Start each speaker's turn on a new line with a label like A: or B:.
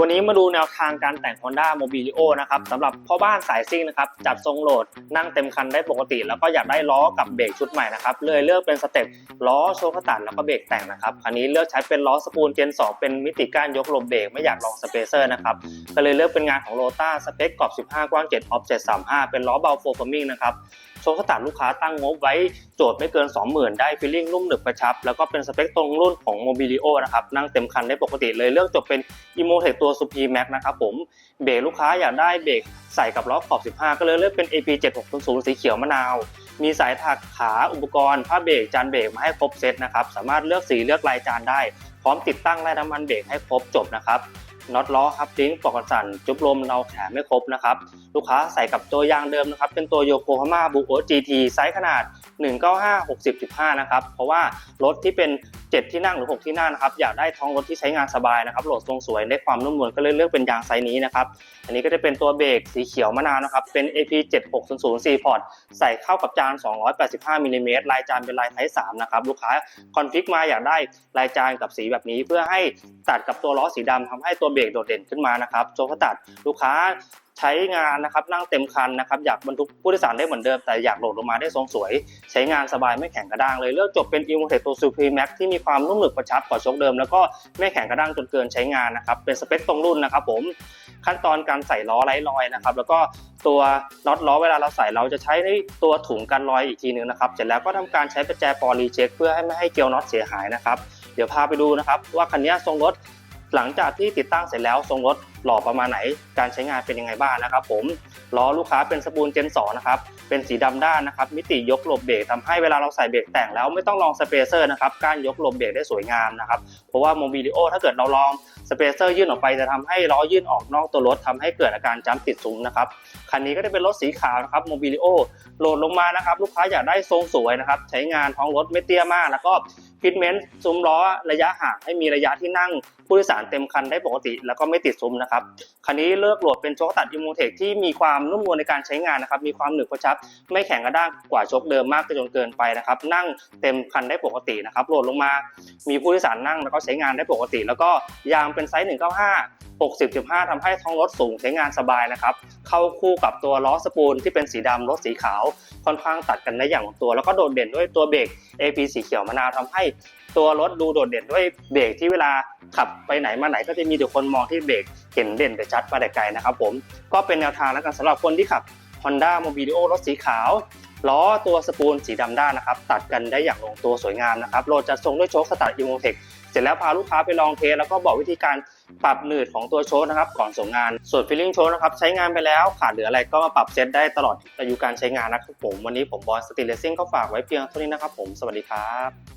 A: วันนี้มาดูแนวทางการแต่ง Honda Mobilio นะครับสำหรับพ่อบ้านสายซิ่งนะครับจัดทรงโหลดนั่งเต็มคันได้ปกติ แล้วก็อยากได้ล้อกับเบรกชุดใหม่นะครับเลยเลือกเป็นสเต็ปล้อโชคตัดแล้วก็เบรกแต่งนะครับคันนี้เลือกใช้เป็นล้อสปูลเจน 2 เป็นมิติก้านยกลมเบรกไม่อยากลองสเปเซอร์นะครับก็เลยเลือกเป็นงานของโรต้าสเปคกรอบ 15 กว้าง7ออฟ735 เป็นล้อเบาโฟร์ฟอร์มิงนะครับ โชคตัดลูกค้าตั้งงบไว้โจทย์ไม่เกิน 20,000 ได้ฟีลลิ่งนุ่มหนึบกระชับ แล้วก็เป็นสเปคตรงรุ่นของ Mobilio นะครับนั่งเต็มคันได้ปกติเลยเลือกจบเป็นอีโมเทคตัว Supreme Max นะครับผมเบรกลูกค้าอยากได้เบรกใส่กับล้อขอบ 15 ก็เลยเลือกเป็น AP 7600สีเขียวมะนาว มีสายถักขาอุปกรณ์ผ้าเบรกจานเบรกมาให้ครบเซตนะครับสามารถเลือกสีเลือกลายจานได้ พร้อมติดตั้งไล่น้ำมันเบรกให้ครบจบนะครับ น็อตล้อครับทิ้งปลอกกันสั่น จุบลมเราแขนไม่ครบนะครับ ลูกค้าใส่กับตัวยางเดิมนะครับ เป็นตัวโยโกฮาม่าบูโอจีทีไซส์ขนาด 195 60.5นะครับ เพราะว่ารถที่เป็น 7 ที่นั่งหรือ 6 ที่นั่งนะครับอยากได้ท้องรถที่ใช้งานสบายนะครับโหลดทรงสวยได้ความนุ่มนวลก็เลยเลือกเป็นยางไซส์นี้นะครับอันนี้ก็จะเป็นตัวเบรกสีเขียวมะนาวนะครับเป็น AP 7600 4พอร์ตใส่เข้ากับจาน 285มิลลิเมตรลายจานเป็นลายไทป์3นะครับลูกค้าคอนฟิกมาอยากได้ลายจานกับสีแบบนี้ เพื่อให้ตัดกับตัวล้อสีดำทำให้ตัวเบรกโดดเด่นขึ้นมานะครับโชว์เขาตัดลูกค้า ใช้งานนะครับนั่งเต็มคันนะครับอยากบรรทุกผู้โดยสารได้เหมือนเดิมแต่อยากโหลดลงมาได้ทรงสวย ใช้งานสบายไม่แข็งกระด้างเลยเลือกจบเป็น e m o t e c ตัว Supreme Max ที่มีความนุ่มหนึบกระชับกว่าชคเดิม แล้วก็ไม่แข็งกระด้างจนเกินใช้งานนะครับเป็นสเปคตรงรุ่นนะครับผมขั้นตอนการใส่ล้อไร้รอยนะครับแล้วก็ตัวน็อตล้อเวลาเราใส่เราจะใช้ในตัวถุงกันรอยอีกทีนึงนะครับเสร็จแล้วก็ทำการใช้ประแจปอลีเช็คเพื่อให้ไม่ให้เกลียวน็อตเสียหายนะครับเดี๋ยวพาไปดูนะครับว่าคันนี้ทรงรถ หลังจากที่ติดตั้งเสร็จแล้วทรงรถหล่อประมาณไหน การใช้งานเป็นยังไงบ้างนะครับ ผมล้อลูกค้าเป็นสปูลเจน2นะครับเป็นสีดำด้านนะครับมิติยกหลบเบรกทำให้เวลาเราใส่เบรกแต่งแล้วไม่ต้องลองสเปเซอร์นะครับการยกหลบเบรกได้สวยงามนะครับเพราะว่าโมบิลิโอถ้าเกิดเราลองสเปเซอร์ยื่นออกไปจะทำให้ล้อยื่นออกนอกตัวรถทำให้เกิดอาการจ้ำติดซุ้มนะครับคันนี้ก็จะเป็นรถสีขาวนะครับโมบิลิโอโหลดลงมานะครับลูกค้าอยากได้ทรงสวยนะครับใช้งานท้องรถไม่เตี้ยมากแล้วก็ ฟิตเมนต์ซุ้มล้อระยะห่างให้มีระยะที่นั่งผู้โดยสารเต็มคันได้ปกติ แล้วก็ไม่ติดซุ้มนะครับคันนี้เลือกโหลดเป็นโชคตัดอิมูเทคที่มีความนุ่มนวลในการใช้งานนะครับมีความหนึบกระชับ ไม่แข็งกระด้างกว่าโชคเดิมมากจนเกินไปนะครับนั่งเต็มคันได้ปกตินะครับโหลดลงมา มีผู้โดยสารนั่งแล้วก็ใช้งานได้ปกติ แล้วก็ยางเป็นไซส์195 60.5ทำให้ท้องรถสูงใช้งานสบายนะครับ เข้าคู่กับตัวล้อสปูลที่เป็นสีดำรถสีขาว ค่อนข้างตัดกันได้อย่างลงตัว แล้วก็โดดเด่นด้วยตัวเบรก AP สีเขียวมะนาวทำให้ตัวรถดูโดดเด่นด้วยเบรกที่เวลาขับไปไหนมาไหนก็จะมีแต่คนมองที่เบรกเห็นเด่นแต่ชัดมาแต่ไกลนะครับผมก็เป็นแนวทางแล้วกันสำหรับคนที่ขับ Honda Mobilio รถสีขาว ล้อตัวสปูลสีดำด้านนะครับ ตัดกันได้อย่างลงตัวสวยงามนะครับโหลดจะทรงด้วยโชคสตาร์ทอิโมเทคเสร็จแล้วพาลูกค้าไปลองเทสแล้วก็บอกวิธีการปรับหนืดของตัวโชคนะครับ ก่อนส่งงาน ส่วนฟิลลิ่งโชคนะครับ ใช้งานไปแล้วขาดเหลืออะไรก็มาปรับเซตได้ตลอดอายุการใช้งานนะครับผมวันนี้ผมบอลสติเลสซิ่งก็ฝากไว้เพียงเท่านี้นะครับผมสวัสดีครับ